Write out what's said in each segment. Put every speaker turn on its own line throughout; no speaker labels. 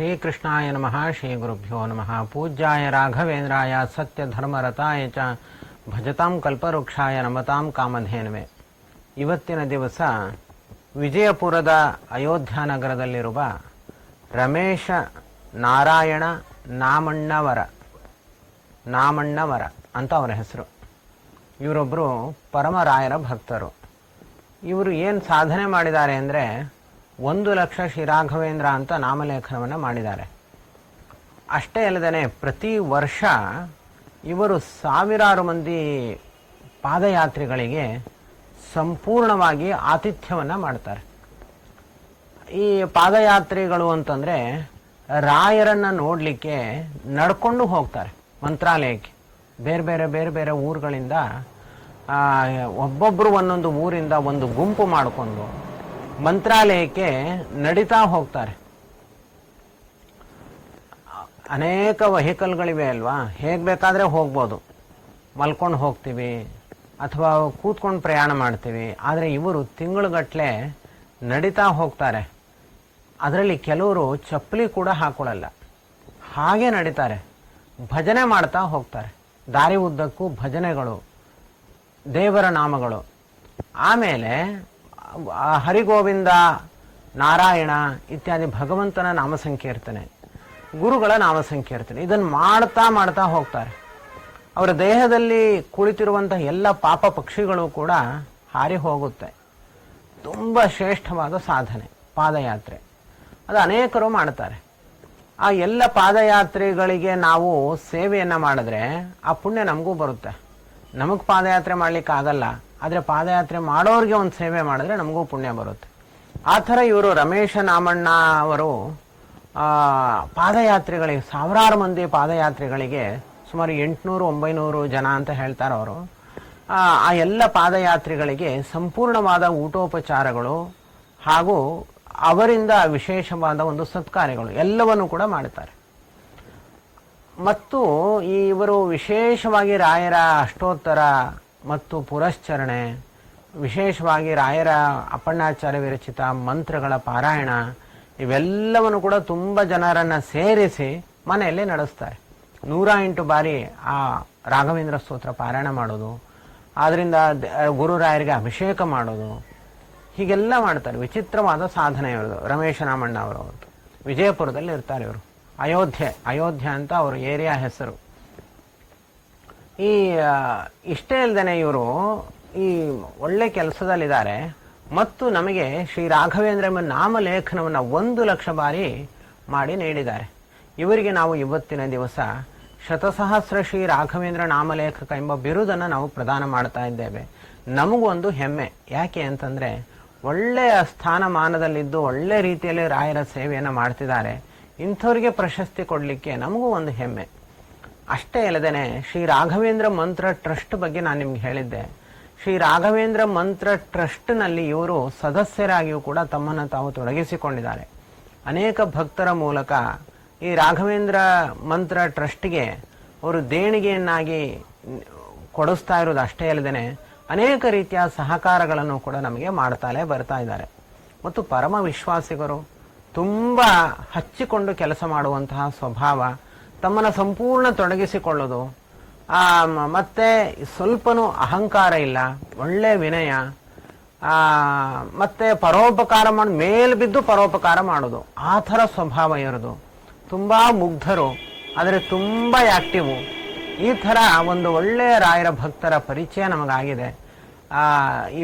ಶ್ರೀಕೃಷ್ಣಾಯ ನಮಃ ಶ್ರೀ ಗುರುಭ್ಯೋ ನಮಃ. ಪೂಜ್ಯಾಯ ರಾಘವೇಂದ್ರಾಯ ಸತ್ಯ ಧರ್ಮರತಾಯ ಚ ಭಜತಾಂ ಕಲ್ಪವೃಕ್ಷಾಯ ನಮತಾಂ ಕಾಮಧೇನುವೆ. ಇವತ್ತಿನ ದಿವಸ ವಿಜಯಪುರದ ಅಯೋಧ್ಯ ನಗರದಲ್ಲಿರುವ ರಮೇಶ ನಾರಾಯಣ ನಾಮಣ್ಣವರ ನಾಮಣ್ಣವರ ಅಂತ ಅವರ ಹೆಸರು. ಇವರೊಬ್ಬರು ಪರಮರಾಯರ ಭಕ್ತರು. ಇವರು ಏನು ಸಾಧನೆ ಮಾಡಿದ್ದಾರೆ ಅಂದರೆ ಒಂದು ಲಕ್ಷ ಶ್ರೀರಾಘವೇಂದ್ರ ಅಂತ ನಾಮಲೇಖನವನ್ನು ಮಾಡಿದ್ದಾರೆ. ಅಷ್ಟೇ ಅಲ್ಲದೆ ಪ್ರತಿ ವರ್ಷ ಇವರು ಸಾವಿರಾರು ಮಂದಿ ಪಾದಯಾತ್ರಿಗಳಿಗೆ ಸಂಪೂರ್ಣವಾಗಿ ಆತಿಥ್ಯವನ್ನು ಮಾಡ್ತಾರೆ. ಈ ಪಾದಯಾತ್ರಿಗಳು ಅಂತಂದರೆ ರಾಯರನ್ನು ನೋಡಲಿಕ್ಕೆ ನಡ್ಕೊಂಡು ಹೋಗ್ತಾರೆ ಮಂತ್ರಾಲಯಕ್ಕೆ. ಬೇರೆ ಬೇರೆ ಬೇರೆ ಬೇರೆ ಊರುಗಳಿಂದ ಒಬ್ಬೊಬ್ಬರು ಒಂದೊಂದು ಊರಿಂದ ಒಂದು ಗುಂಪು ಮಾಡಿಕೊಂಡು ಮಂತ್ರಾಲಯಕ್ಕೆ ನಡೀತಾ ಹೋಗ್ತಾರೆ. ಅನೇಕ ವೆಹಿಕಲ್ಗಳಿವೆ ಅಲ್ವಾ? ಹೇಗೆ ಬೇಕಾದರೆ ಹೋಗ್ಬೋದು. ಮಲ್ಕೊಂಡು ಹೋಗ್ತೀವಿ, ಅಥವಾ ಕೂತ್ಕೊಂಡು ಪ್ರಯಾಣ ಮಾಡ್ತೀವಿ. ಆದರೆ ಇವರು ತಿಂಗಳುಗಟ್ಟಲೆ ನಡೀತಾ ಹೋಗ್ತಾರೆ. ಅದರಲ್ಲಿ ಕೆಲವರು ಚಪ್ಪಲಿ ಕೂಡ ಹಾಕೊಳ್ಳಲ್ಲ. ಹಾಗೆ ನಡೀತಾರೆ. ಭಜನೆ ಮಾಡ್ತಾ ಹೋಗ್ತಾರೆ. ದಾರಿ ಉದ್ದಕ್ಕೂ ಭಜನೆಗಳು, ದೇವರ ನಾಮಗಳು. ಆಮೇಲೆ ಹರಿಗೋವಿಂದ ನಾರಾಯಣ ಇತ್ಯಾದಿ ಭಗವಂತನ ನಾಮ ಸಂಕೀರ್ತನೆ ಗುರುಗಳ ನಾಮ ಸಂಕೀರ್ತನೆ ಇದನ್ನು ಮಾಡ್ತಾ ಮಾಡ್ತಾ ಹೋಗ್ತಾರೆ. ಅವರ ದೇಹದಲ್ಲಿ ಕುಳಿತಿರುವಂತಹ ಎಲ್ಲ ಪಾಪ ಪಕ್ಷಿಗಳು ಕೂಡ ಹಾರಿ ಹೋಗುತ್ತೆ. ತುಂಬ ಶ್ರೇಷ್ಠವಾದ ಸಾಧನೆ, ಪಾದಯಾತ್ರೆ. ಅದು ಅನೇಕರು ಮಾಡ್ತಾರೆ. ಆ ಎಲ್ಲ ಪಾದಯಾತ್ರೆಗಳಿಗೆ ನಾವು ಸೇವೆಯನ್ನು ಮಾಡಿದ್ರೆ ಆ ಪುಣ್ಯ ನಮಗೂ ಬರುತ್ತೆ. ನಮಗೆ ಪಾದಯಾತ್ರೆ ಮಾಡಲಿಕ್ಕೆ ಆಗಲ್ಲ ಆದರೆ ಪಾದಯಾತ್ರೆ ಮಾಡೋರಿಗೆ ಒಂದು ಸೇವೆ ಮಾಡಿದ್ರೆ ನಮಗೂ ಪುಣ್ಯ ಬರುತ್ತೆ. ಆ ಥರ ಇವರು ರಮೇಶ ನಾಮಣ್ಣ ಅವರು ಪಾದಯಾತ್ರೆಗಳಿಗೆ, ಸಾವಿರಾರು ಮಂದಿ ಪಾದಯಾತ್ರೆಗಳಿಗೆ ಸುಮಾರು ಎಂಟುನೂರು, ಒಂಬೈನೂರು ಜನ ಅಂತ ಹೇಳ್ತಾರೆ ಅವರು. ಆ ಎಲ್ಲ ಪಾದಯಾತ್ರೆಗಳಿಗೆ ಸಂಪೂರ್ಣವಾದ ಊಟೋಪಚಾರಗಳು ಹಾಗೂ ಅವರಿಂದ ವಿಶೇಷವಾದ ಒಂದು ಸತ್ಕಾರ್ಯಗಳು ಎಲ್ಲವನ್ನು ಕೂಡ ಮಾಡುತ್ತಾರೆ. ಮತ್ತು ಇವರು ವಿಶೇಷವಾಗಿ ರಾಯರ ಅಷ್ಟೋತ್ತರ ಮತ್ತು ಪುರಶ್ಚರಣೆ, ವಿಶೇಷವಾಗಿ ರಾಯರ ಅಪ್ಪಣ್ಣಾಚಾರ್ಯ ವಿರಚಿತ ಮಂತ್ರಗಳ ಪಾರಾಯಣ, ಇವೆಲ್ಲವನ್ನು ಕೂಡ ತುಂಬ ಜನರನ್ನು ಸೇರಿಸಿ ಮನೆಯಲ್ಲಿ ನಡೆಸ್ತಾರೆ. ನೂರ ಎಂಟು ಬಾರಿ ಆ ರಾಘವೇಂದ್ರ ಸ್ತೋತ್ರ ಪಾರಾಯಣ ಮಾಡೋದು ಆದ್ದರಿಂದ ಗುರುರಾಯರಿಗೆ ಅಭಿಷೇಕ ಮಾಡೋದು, ಹೀಗೆಲ್ಲ ಮಾಡ್ತಾರೆ. ವಿಚಿತ್ರವಾದ ಸಾಧನೆ ಇವರು ರಮೇಶ ರಾಮಣ್ಣ ಅವರು ವಿಜಯಪುರದಲ್ಲಿ ಇರ್ತಾರೆ ಇವರು. ಅಯೋಧ್ಯೆ ಅಯೋಧ್ಯೆ ಅಂತ ಅವರು ಏರಿಯಾ ಹೆಸರು. ಈ ಇಷ್ಟೇ ಅಲ್ಲದೆ ಇವರು ಈ ಒಳ್ಳೆ ಕೆಲಸದಲ್ಲಿದ್ದಾರೆ. ಮತ್ತು ನಮಗೆ ಶ್ರೀ ರಾಘವೇಂದ್ರ ಎಂಬ ನಾಮಲೇಖನವನ್ನು ಒಂದು ಲಕ್ಷ ಬಾರಿ ಮಾಡಿ ನೀಡಿದ್ದಾರೆ. ಇವರಿಗೆ ನಾವು ಇವತ್ತಿನ ದಿವಸ ಶತಸಹಸ್ರ ಶ್ರೀ ರಾಘವೇಂದ್ರ ನಾಮಲೇಖಕ ಎಂಬ ಬಿರುದನ್ನು ನಾವು ಪ್ರದಾನ ಮಾಡ್ತಾ ಇದ್ದೇವೆ. ನಮಗೊಂದು ಹೆಮ್ಮೆ. ಯಾಕೆ ಅಂತಂದರೆ ಒಳ್ಳೆಯ ಸ್ಥಾನಮಾನದಲ್ಲಿದ್ದು ಒಳ್ಳೆ ರೀತಿಯಲ್ಲಿ ರಾಯರ ಸೇವೆಯನ್ನು ಮಾಡ್ತಿದ್ದಾರೆ. ಇಂಥವ್ರಿಗೆ ಪ್ರಶಸ್ತಿ ಕೊಡಲಿಕ್ಕೆ ನಮಗೂ ಒಂದು ಹೆಮ್ಮೆ. ಅಷ್ಟೇ ಅಲ್ಲದೇನೆ ಶ್ರೀ ರಾಘವೇಂದ್ರ ಮಂತ್ರ ಟ್ರಸ್ಟ್ ಬಗ್ಗೆ ನಾನು ನಿಮ್ಗೆ ಹೇಳಿದ್ದೆ. ಶ್ರೀ ರಾಘವೇಂದ್ರ ಮಂತ್ರ ಟ್ರಸ್ಟ್ನಲ್ಲಿ ಇವರು ಸದಸ್ಯರಾಗಿಯೂ ಕೂಡ ತಮ್ಮನ್ನು ತಾವು ತೊಡಗಿಸಿಕೊಂಡಿದ್ದಾರೆ. ಅನೇಕ ಭಕ್ತರ ಮೂಲಕ ಈ ರಾಘವೇಂದ್ರ ಮಂತ್ರ ಟ್ರಸ್ಟ್ಗೆ ಅವರು ದೇಣಿಗೆಯನ್ನಾಗಿ ಕೊಡಿಸ್ತಾ ಇರೋದು ಅಷ್ಟೇ ಅಲ್ಲದೇನೆ ಅನೇಕ ರೀತಿಯ ಸಹಕಾರಗಳನ್ನು ಕೂಡ ನಮಗೆ ಮಾಡ್ತಾಲೇ ಬರ್ತಾ ಇದ್ದಾರೆ. ಮತ್ತು ಪರಮ ವಿಶ್ವಾಸಿಗರು ತುಂಬ ಹಚ್ಚಿಕೊಂಡು ಕೆಲಸ ಮಾಡುವಂತಹ ಸ್ವಭಾವ ತಮ್ಮನ್ನು ಸಂಪೂರ್ಣ ತೊಡಗಿಸಿಕೊಳ್ಳೋದು. ಮತ್ತೆ ಸ್ವಲ್ಪನೂ ಅಹಂಕಾರ ಇಲ್ಲ, ಒಳ್ಳೆ ವಿನಯ ಮತ್ತೆ ಪರೋಪಕಾರ ಮಾಡಿ, ಮೇಲೆ ಬಿದ್ದು ಪರೋಪಕಾರ ಮಾಡೋದು. ಆ ಥರ ಸ್ವಭಾವ ಇರೋದು. ತುಂಬ ಮುಗ್ಧರು, ಆದರೆ ತುಂಬ ಆ್ಯಕ್ಟಿವು ಈ ಥರ ಒಂದು ಒಳ್ಳೆಯ ರಾಯರ ಭಕ್ತರ ಪರಿಚಯ ನಮಗಾಗಿದೆ.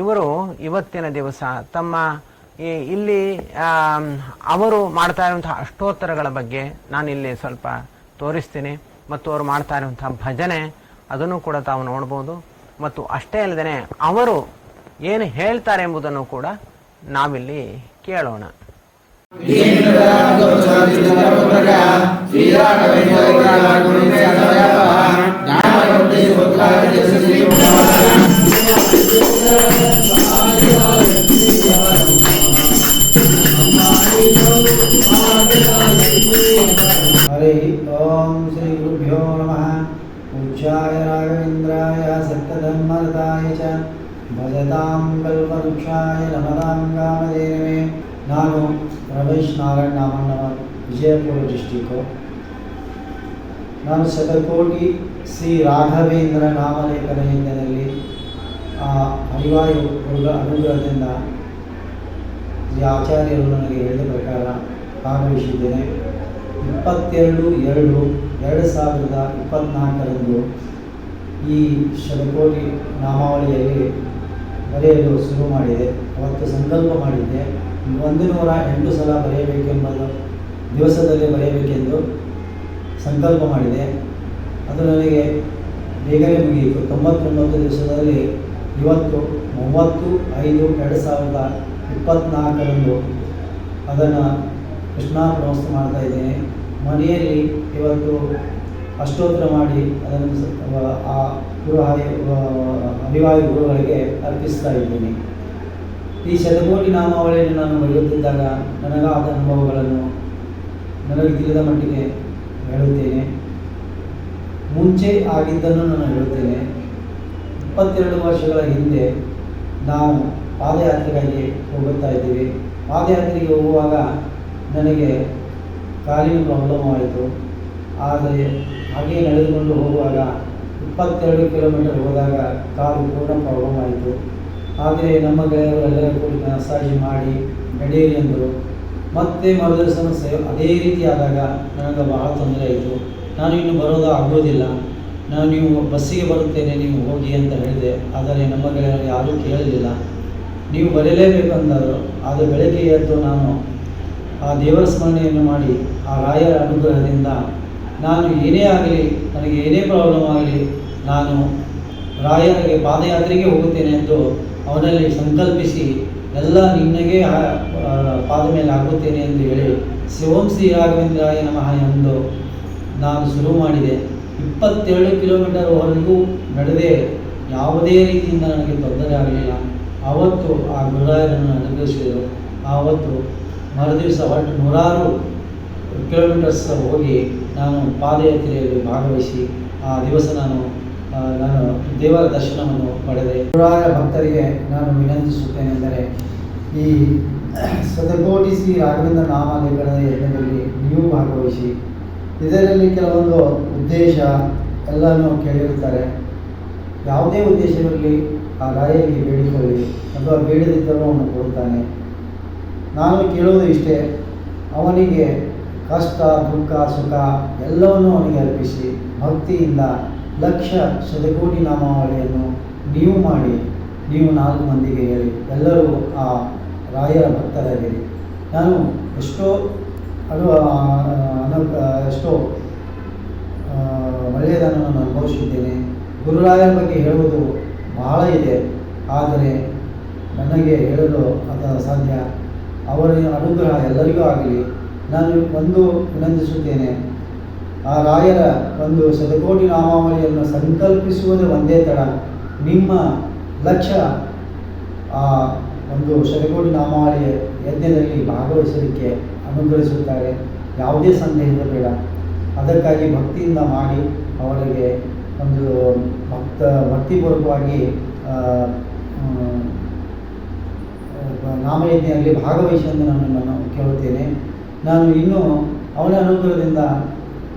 ಇವರು ಇವತ್ತಿನ ದಿವಸ ತಮ್ಮ ಇಲ್ಲಿ ಅವರು ಮಾಡ್ತಾ ಇರುವಂತಹ ಅಷ್ಟೋತ್ತರಗಳ ಬಗ್ಗೆ ನಾನಿಲ್ಲಿ ಸ್ವಲ್ಪ ತೋರಿಸ್ತೀನಿ ಮತ್ತು ಅವರು ಮಾಡ್ತಾ ಇರುವಂತಹ ಭಜನೆ ಅದನ್ನು ಕೂಡ ತಾವು ನೋಡ್ಬೋದು. ಮತ್ತು ಅಷ್ಟೇ ಅಲ್ಲದೆ ಅವರು ಏನು ಹೇಳ್ತಾರೆ ಎಂಬುದನ್ನು ಕೂಡ ನಾವಿಲ್ಲಿ ಕೇಳೋಣ.
ಹರಿ ಓಂ ಶ್ರೀ ಗುರುಭ್ಯೋ ನಮಃ ಉಚ್ಚಾಯ ರಾಘವೇಂದ್ರಾಯ ಸತ್ಯಧರ್ಮರತಾಯ ಚ ಭಜತಾಂ ಕಲ್ಪವೃಕ್ಷಾಯ ನಮದಾಂ ಕಾಮಧೇನವೇ ನಾನು ರಮೇಶ್ ನಾರಾಯಣ ನಾಮಣ್ಣವರ್ ವಿಜಯಪುರ ಡಿಸ್ಟಿಕ್ಕು ನಾನು ಶತಕೋಟಿ ಶ್ರೀ ರಾಘವೇಂದ್ರ ನಾಮಲೇಖನ ಹಿನ್ನೆಲೆಯಲ್ಲಿ ಹರಿವಾಯು ಗುರುಗಳ ಅನುಗ್ರಹದಿಂದ ಜೀ ಆಚಾರ್ಯರು ನನಗೆ ಹೇಳಿದ ಪ್ರಕಾರ ಭಾಗವಹಿಸಿದ್ದೇನೆ. ಇಪ್ಪತ್ತೆರಡು ಎರಡು ಎರಡು ಸಾವಿರದ ಇಪ್ಪತ್ತ್ನಾಲ್ಕರಂದು ಈ ಶತಕೋಟಿ ನಾಮಾವಳಿಯಲ್ಲಿ ಬರೆಯಲು ಶುರು ಮಾಡಿದೆ. ಅವತ್ತು ಸಂಕಲ್ಪ ಮಾಡಿದ್ದೆ. ಒಂದು ನೂರ ಎಂಟು ಸಲ ಬರೆಯಬೇಕೆಂಬುದು ದಿವಸದಲ್ಲಿ ಬರೆಯಬೇಕೆಂದು ಸಂಕಲ್ಪ ಮಾಡಿದೆ. ಅದು ನನಗೆ ಬೇಗನೆ ಮುಗಿಯಿತು. ತೊಂಬತ್ತೊಂಬತ್ತು ದಿವಸದಲ್ಲಿ ಇವತ್ತು ಮೂವತ್ತು ಐದು ಎರಡು ಸಾವಿರದ ಇಪ್ಪತ್ತ್ನಾಲ್ಕರಂದು ಅದನ್ನು ಕೃಷ್ಣಾರ್ಪಣೋತ್ಸವ ಮಾಡ್ತಾ ಇದ್ದೇನೆ. ಮನೆಯಲ್ಲಿ ಇವತ್ತು ಅಷ್ಟೋತ್ತರ ಮಾಡಿ ಅದನ್ನು ಆ ಗುರು ಅಭಿವಾಹಿ ಗುರುಗಳಿಗೆ ಅರ್ಪಿಸ್ತಾ ಇದ್ದೀನಿ. ಈ ಶತಕೋಟಿ ನಾಮಾವಳಿಯನ್ನು ನಾನು ಹೇಳುತ್ತಿದ್ದಾಗ ನನಗಾದ ಅನುಭವಗಳನ್ನು ನನಗೆ ತಿಳಿದ ಮಟ್ಟಿಗೆ ಹೇಳುತ್ತೇನೆ. ಮುಂಚೆ ಆಗಿದ್ದನ್ನು ನಾನು ಹೇಳುತ್ತೇನೆ. ಇಪ್ಪತ್ತೆರಡು ವರ್ಷಗಳ ಹಿಂದೆ ನಾವು ಪಾದಯಾತ್ರೆಗಾಗಿ ಹೋಗುತ್ತಾ ಇದ್ದೀವಿ. ಪಾದಯಾತ್ರೆಗೆ ಹೋಗುವಾಗ ನನಗೆ ಕಾಲಿನ ಪ್ರಾಬ್ಲಮ್ ಆಯಿತು. ಆದರೆ ಹಾಗೆ ನಡೆದುಕೊಂಡು ಹೋಗುವಾಗ ಇಪ್ಪತ್ತೆರಡು ಕಿಲೋಮೀಟರ್ ಹೋದಾಗ ಕಾಲು ಪೂರ್ಣ ಪ್ರಾಬ್ಲಮ್ ಆಯಿತು. ಆದರೆ ನಮ್ಮ ಗೆಳೆಯರೆಲ್ಲರೂ ಕೂಡಿ ಮಸಾಜ್ ಮಾಡಿ ನಡೆಯಿರಿ ಎಂದರು. ಮತ್ತೆ ಮರುದಿವಸ ಸೇ ಅದೇ ರೀತಿ ಆದಾಗ ನನಗೆ ಬಹಳ ತೊಂದರೆ ಆಯಿತು. ನಾನು ಇನ್ನು ಬರೋದು ಆಗೋದಿಲ್ಲ. ನಾನು ನೀವು ಬಸ್ಸಿಗೆ ಬರುತ್ತೇನೆ, ನೀವು ಹೋಗಿ ಅಂತ ಹೇಳಿದೆ. ಆದರೆ ನಮ್ಮ ಗೆಳೆಯರು ಯಾರೂ ಕೇಳಲಿಲ್ಲ. ನೀವು ಬರಲೇಬೇಕು ಅಂದರು ಆದರೆ ಬೆಳಗ್ಗೆ ಎದ್ದು ನಾನು ಆ ದೇವರ ಸ್ಮರಣೆಯನ್ನು ಮಾಡಿ ಆ ರಾಯರ ಅನುಗ್ರಹದಿಂದ ನಾನು ಏನೇ ಆಗಲಿ, ನನಗೆ ಏನೇ ಪ್ರಾಬ್ಲಮ್ ಆಗಲಿ, ನಾನು ರಾಯರಿಗೆ ಪಾದಯಾತ್ರೆಗೆ ಹೋಗುತ್ತೇನೆ ಎಂದು ಅವನಲ್ಲಿ ಸಂಕಲ್ಪಿಸಿ ಎಲ್ಲ ನಿನ್ನಗೆ ಪಾದ ಮೇಲೆ ಆಗುತ್ತೇನೆ ಎಂದು ಹೇಳಿ ಶಿವಂ ಶ್ರೀ ರಾಘವೇಂದ್ರಾಯ ನಮಃ ಎಂದು ನಾನು ಶುರು ಮಾಡಿದೆ. ಇಪ್ಪತ್ತೇಳು ಕಿಲೋಮೀಟರ್ವರೆಗೂ ನಡೆದೇ ಯಾವುದೇ ರೀತಿಯಿಂದ ನನಗೆ ತೊಂದರೆ ಆಗಲಿಲ್ಲ. ಆವತ್ತು ಆ ಗುರುರಾಯರನ್ನು ಅನುಗ್ರಹಿಸಿದರು. ಆವತ್ತು ಮರುದಿವಸ ಒಟ್ಟು ನೂರಾರು ಕಿಲೋಮೀಟರ್ಸ್ ಹೋಗಿ ನಾನು ಪಾದಯಾತ್ರೆಯಲ್ಲಿ ಭಾಗವಹಿಸಿ ಆ ದಿವಸ ನಾನು ನಾನು ದೇವರ ದರ್ಶನವನ್ನು ಪಡೆದೆ. ನೂರಾರ ಭಕ್ತರಿಗೆ ನಾನು ವಿನಂತಿಸುತ್ತೇನೆಂದರೆ ಈ ಸತಕೋಟಿ ಶ್ರೀ ರಾಘವೇಂದ್ರ ನಾಮಲೇಖನದ ಯಜ್ಞದಲ್ಲಿ ನೀವು ಭಾಗವಹಿಸಿ. ಇದರಲ್ಲಿ ಕೆಲವೊಂದು ಉದ್ದೇಶ ಎಲ್ಲನೂ ಕೇಳಿರುತ್ತಾರೆ. ಯಾವುದೇ ಉದ್ದೇಶವಿರಲಿ, ಆ ರಾಯರಿಗೆ ಬೇಡಿಕೊಳ್ಳಿ ಅಥವಾ ಬೇಡದಿದ್ದರೂ ಅವನು ಕೊಡುತ್ತಾನೆ. ನಾನು ಕೇಳುವುದು ಇಷ್ಟೇ. ಅವನಿಗೆ ಕಷ್ಟ, ದುಃಖ, ಸುಖ ಎಲ್ಲವನ್ನೂ ಅವನಿಗೆ ಅರ್ಪಿಸಿ ಭಕ್ತಿಯಿಂದ ಲಕ್ಷ ಶತಕೋಟಿ ನಾಮಾವಳಿಯನ್ನು ನೀವು ಮಾಡಿ, ನೀವು ನಾಲ್ಕು ಮಂದಿಗೆ ಹೇಳಿ, ಎಲ್ಲರೂ ಆ ರಾಯರ ಭಕ್ತರಾಗಿರಿ. ನಾನು ಎಷ್ಟೋ ಅದು ಎಷ್ಟೋ ಒಳ್ಳೆಯದನ್ನು ನಾನು ಅನುಭವಿಸಿದ್ದೇನೆ. ಗುರುರಾಯರ ಬಗ್ಗೆ ಹೇಳುವುದು ಬಹಳ ಇದೆ. ಆದರೆ ನನಗೆ ಹೇಳಲು ಅದು ಅಸಾಧ್ಯ. ಅವರ ಅನುಗ್ರಹ ಎಲ್ಲರಿಗೂ ಆಗಲಿ. ನಾನು ಒಂದು ವಿನಂತಿಸುತ್ತೇನೆ, ಆ ರಾಯರ ಒಂದು ಶತಕೋಟಿ ನಾಮಾವಳಿಯನ್ನು ಸಂಕಲ್ಪಿಸುವುದೇ ಒಂದೇ ತಡ. ನಿಮ್ಮ ಲಕ್ಷ್ಯ ಆ ಒಂದು ಶತಕೋಟಿ ನಾಮಾವಳಿಯ ಯಜ್ಞದಲ್ಲಿ ಭಾಗವಹಿಸಲಿಕ್ಕೆ ಅನುಗ್ರಹಿಸುತ್ತಾರೆ. ಯಾವುದೇ ಸಂದೇಹ ಬೇಡ. ಅದಕ್ಕಾಗಿ ಭಕ್ತಿಯಿಂದ ಮಾಡಿ ಅವರಿಗೆ ಒಂದು ಭಕ್ತ ಭಕ್ತಿಪೂರ್ವಕವಾಗಿ ನಾಮಯಜ್ಞೆಯಲ್ಲಿ ಭಾಗವಹಿಸಿ ಎಂದು ನಾನು ನಿಮ್ಮನ್ನು ಕೇಳುತ್ತೇನೆ ನಾನು ಇನ್ನೂ ಅವನ ಅನುಗ್ರಹದಿಂದ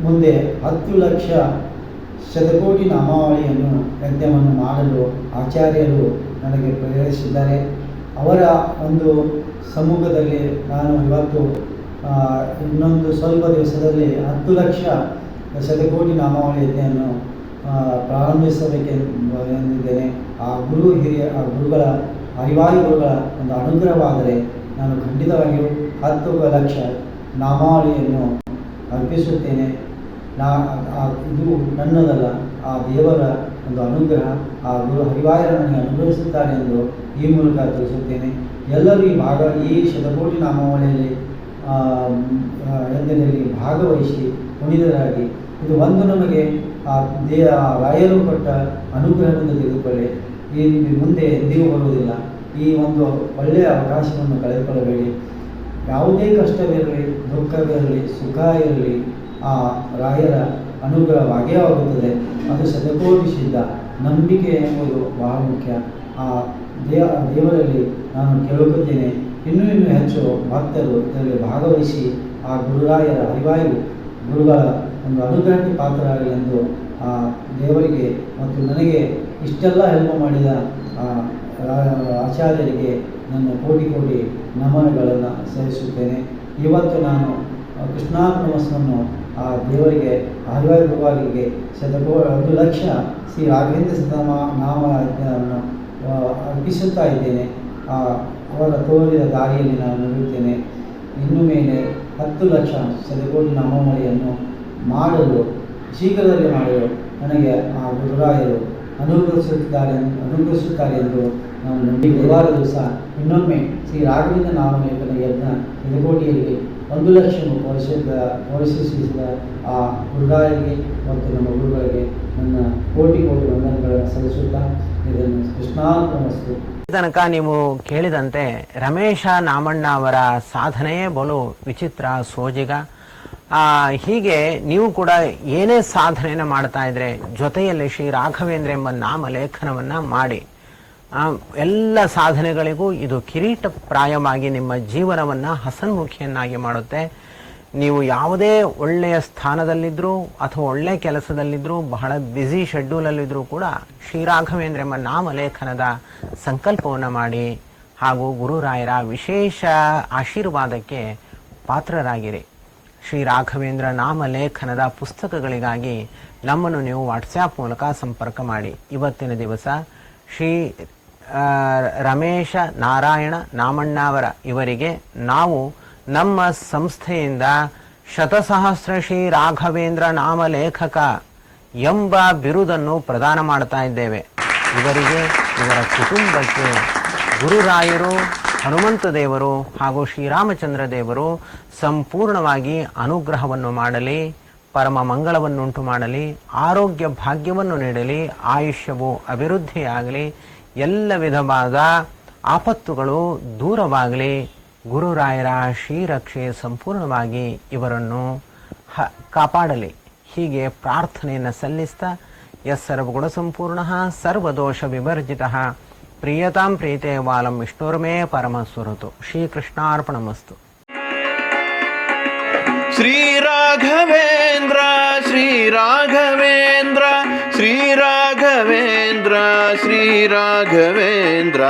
ಮುಂದೆ ಹತ್ತು ಲಕ್ಷ ಶತಕೋಟಿ ನಾಮಾವಳಿಯನ್ನು ಯಜ್ಞವನ್ನು ಮಾಡಲು ಆಚಾರ್ಯರು ನನಗೆ ಪ್ರೇರಿಸಿದ್ದಾರೆ ಅವರ ಒಂದು ಸಮ್ಮುಖದಲ್ಲಿ ನಾನು ಇವತ್ತು ಇನ್ನೊಂದು ಸ್ವಲ್ಪ ದಿವಸದಲ್ಲಿ ಹತ್ತು ಲಕ್ಷ ಶತಕೋಟಿ ನಾಮಾವಳಿ ಯಜ್ಞೆಯನ್ನು ಪ್ರಾರಂಭಿಸಬೇಕೆಂದು ಪ್ರಾರಂಭಿಸಬೇಕೆಂದಿದ್ದೇನೆ ಆ ಗುರು ಹಿರಿಯ, ಆ ಗುರುಗಳ ಹರಿವಾಯು ಒಂದು ಅನುಗ್ರಹವಾದರೆ ನಾನು ಖಂಡಿತವಾಗಿಯೂ ಹತ್ತು ಲಕ್ಷ ನಾಮಾವಳಿಯನ್ನು ಅರ್ಪಿಸುತ್ತೇನೆ. ನಾ ಇದು ನನ್ನದಲ್ಲ, ಆ ದೇವರ ಒಂದು ಅನುಗ್ರಹ ಆ ಗುರು ಹರಿವಾಯರ ನನಗೆ ಅನುಗ್ರಹಿಸುತ್ತಾರೆ ಎಂದು ಈ ಮೂಲಕ ತಿಳಿಸುತ್ತೇನೆ. ಎಲ್ಲರೂ ಈ ಭಾಗ, ಈ ಶತಕೋಟಿ ನಾಮಾವಳಿಯಲ್ಲಿ ಎಂದಿನಲ್ಲಿ ಭಾಗವಹಿಸಿ ಕುಣಿದರಾಗಿ ಇದು ಒಂದು ನಮಗೆ ಆ ದೇ, ಆ ರಾಯರು ಕೊಟ್ಟ ಅನುಗ್ರಹವನ್ನು ತೆಗೆದುಕೊಳ್ಳಿ ಈ ಮುಂದೆ ಎಂದಿಗೂ ಬರುವುದಿಲ್ಲ. ಈ ಒಂದು ಒಳ್ಳೆಯ ಅವಕಾಶವನ್ನು ಕಳೆದುಕೊಳ್ಳಬೇಡಿ. ಯಾವುದೇ ಕಷ್ಟವಿರಲಿ, ದುಃಖವಿರಲಿ, ಸುಖ ಇರಲಿ, ಆ ರಾಯರ ಅನುಗ್ರಹವಾಗೇ ಆಗುತ್ತದೆ. ಅದು ಶತಕೋಟಿ ಸಿದ್ಧ ನಂಬಿಕೆ ಎಂಬುದು ಬಹಳ ಮುಖ್ಯ. ಆ ದೇವ ದೇವರಲ್ಲಿ ನಾನು ಕೇಳುತ್ತೇನೆ ಇನ್ನೂ ಇನ್ನೂ ಹೆಚ್ಚು ಭಕ್ತರು ಇದರಲ್ಲಿ ಭಾಗವಹಿಸಿ ಆ ಗುರುರಾಯರ ಅರಿವಾಯು, ಗುರುಗಳ ಒಂದು ಅನುಗ್ರಹಕ್ಕೆ ಪಾತ್ರರಾಗಲಿ ಎಂದು ಆ ದೇವರಿಗೆ ಮತ್ತು ನನಗೆ ಇಷ್ಟೆಲ್ಲ ಹೆಲ್ಪ್ ಮಾಡಿದ ಆ ಆಚಾರ್ಯರಿಗೆ ನನ್ನ ಕೋಟಿ ಕೋಟಿ ನಮನಗಳನ್ನು ಸಲ್ಲಿಸುತ್ತೇನೆ. ಇವತ್ತು ನಾನು, ಆ ಆ ದೇವರಿಗೆ ಗುರುವಾರಿಗೆ ಶತಕೋ, ಒಂದು ಲಕ್ಷ ಶ್ರೀ ರಾಘವೇಂದ್ರ ಸದಮ ನಾಮ ಅರ್ಪಿಸುತ್ತಾ ಇದ್ದೇನೆ. ಆ, ಅವರ ತೋರಿದ ದಾರಿಯಲ್ಲಿ ನಾನು ನಡೆಯುತ್ತೇನೆ. ಇನ್ನು ಮೇಲೆ ಹತ್ತು ಲಕ್ಷ ಶತಕೋಟಿ ನಾಮಮಳೆಯನ್ನು ಮಾಡಲು, ಶೀಘ್ರದಲ್ಲಿ ಮಾಡಲು ನನಗೆ ಆ ಗುರುರಾಯರು ಅನುಗ್ರಹಿಸುತ್ತಿದ್ದಾರೆ, ಅನುಗ್ರಹಿಸುತ್ತಾರೆ ಎಂದು ನಂಬಿ ಗುರುವಾರ ದಿವಸ ಇನ್ನೊಮ್ಮೆ ಶ್ರೀ ರಾಘವೇಂದ್ರ ನಾಮಲೇಖನ ಯಜ್ಞ ಶತಕೋಟಿಯಲ್ಲಿ ಒಂದು ಲಕ್ಷ ವರ್ಷದ ವರ್ಷಿಸಿದ ಆ ಗುರುಗಾರಿಗೆ ಮತ್ತು ನಮ್ಮ ಗುರುಗಳಿಗೆ ನನ್ನ ಕೋಟಿ ಕೋಟಿ ವಂದನೆಗಳನ್ನು ಸಲ್ಲಿಸುತ್ತಾ ಇದನ್ನು ಕೃಷ್ಣಾರ್ಪಣವಸ್ತು
ತನಕ ನೀವು ಕೇಳಿದಂತೆ ರಮೇಶ ನಾಮಣ್ಣ ಅವರ ಸಾಧನೆಯೇ ಬಲು ವಿಚಿತ್ರ ಸೋಜಿಗ. ಹೀಗೆ ನೀವು ಕೂಡ ಏನೇ ಸಾಧನೆಯನ್ನು ಮಾಡ್ತಾ ಇದ್ರೆ ಜೊತೆಯಲ್ಲಿ ಶ್ರೀ ರಾಘವೇಂದ್ರ ಎಂಬ ನಾಮ ಲೇಖನವನ್ನ ಮಾಡಿ. ಎಲ್ಲ ಸಾಧನೆಗಳಿಗೂ ಇದು ಕಿರೀಟ ಪ್ರಾಯವಾಗಿ ನಿಮ್ಮ ಜೀವನವನ್ನ ಹಸನ್ಮುಖಿಯನ್ನಾಗಿ ಮಾಡುತ್ತೆ. ನೀವು ಯಾವುದೇ ಒಳ್ಳೆಯ ಸ್ಥಾನದಲ್ಲಿದ್ದರೂ ಅಥವಾ ಒಳ್ಳೆಯ ಕೆಲಸದಲ್ಲಿದ್ದರೂ ಬಹಳ ಬ್ಯುಸಿ ಶೆಡ್ಯೂಲಲ್ಲಿದ್ದರೂ ಕೂಡ ಶ್ರೀ ರಾಘವೇಂದ್ರ ಎಂಬ ನಾಮಲೇಖನದ ಸಂಕಲ್ಪವನ್ನು ಮಾಡಿ ಹಾಗೂ ಗುರುರಾಯರ ವಿಶೇಷ ಆಶೀರ್ವಾದಕ್ಕೆ ಪಾತ್ರರಾಗಿರಿ. ಶ್ರೀ ರಾಘವೇಂದ್ರ ನಾಮಲೇಖನದ ಪುಸ್ತಕಗಳಿಗಾಗಿ ನಮ್ಮನ್ನು ನೀವು ವಾಟ್ಸ್ಯಾಪ್ ಮೂಲಕ ಸಂಪರ್ಕ ಮಾಡಿ. ಇವತ್ತಿನ ದಿವಸ ಶ್ರೀ ರಮೇಶ, ನಾರಾಯಣ, ನಾಮಣ್ಣಾವರ ಇವರಿಗೆ ನಾವು ನಮ್ಮ ಸಂಸ್ಥೆಯಿಂದ ಶತಸಹಸ್ರ ಶ್ರೀ ರಾಘವೇಂದ್ರ ನಾಮಲೇಖಕ ಎಂಬ ಬಿರುದನ್ನು ಪ್ರದಾನ ಮಾಡ್ತಾ ಇದ್ದೇವೆ. ಇವರಿಗೆ ಇವರ ಕುಟುಂಬಕ್ಕೆ ಗುರುರಾಯರು, ಹನುಮಂತ ದೇವರು ಹಾಗೂ ಶ್ರೀರಾಮಚಂದ್ರ ದೇವರು ಸಂಪೂರ್ಣವಾಗಿ ಅನುಗ್ರಹವನ್ನು ಮಾಡಲಿ, ಪರಮ ಮಂಗಳವನ್ನುಂಟು ಮಾಡಲಿ, ಆರೋಗ್ಯ ಭಾಗ್ಯವನ್ನು ನೀಡಲಿ, ಆಯುಷ್ಯವು ಅಭಿವೃದ್ಧಿಯಾಗಲಿ ಎಲ್ಲ ವಿಧವಾದ ಆಪತ್ತುಗಳು ದೂರವಾಗಲಿ, ಗುರುರಾಯರ ಶ್ರೀರಕ್ಷೆ ಸಂಪೂರ್ಣವಾಗಿ ಇವರನ್ನು ಹ- ಕಾಪಾಡಲಿ. ಹೀಗೆ ಪ್ರಾರ್ಥನೆಯನ್ನು ಸಲ್ಲಿಸ್ತಾ ಎಸ್ ಸರ್ವಗುಣ ಸಂಪೂರ್ಣ, ಸರ್ವದೋಷ ವಿವರ್ಜಿತ ಪ್ರಿಯತಾಂ ಪ್ರೀತೆ ವಾಲಂ ವಿಷ್ಣುರ್ಮೇ శ్రీ రాఘవేంద్ర శ్రీ
రాఘవేంద్ర శ్రీ రాఘవేంద్ర శ్రీ రాఘవేంద్ర.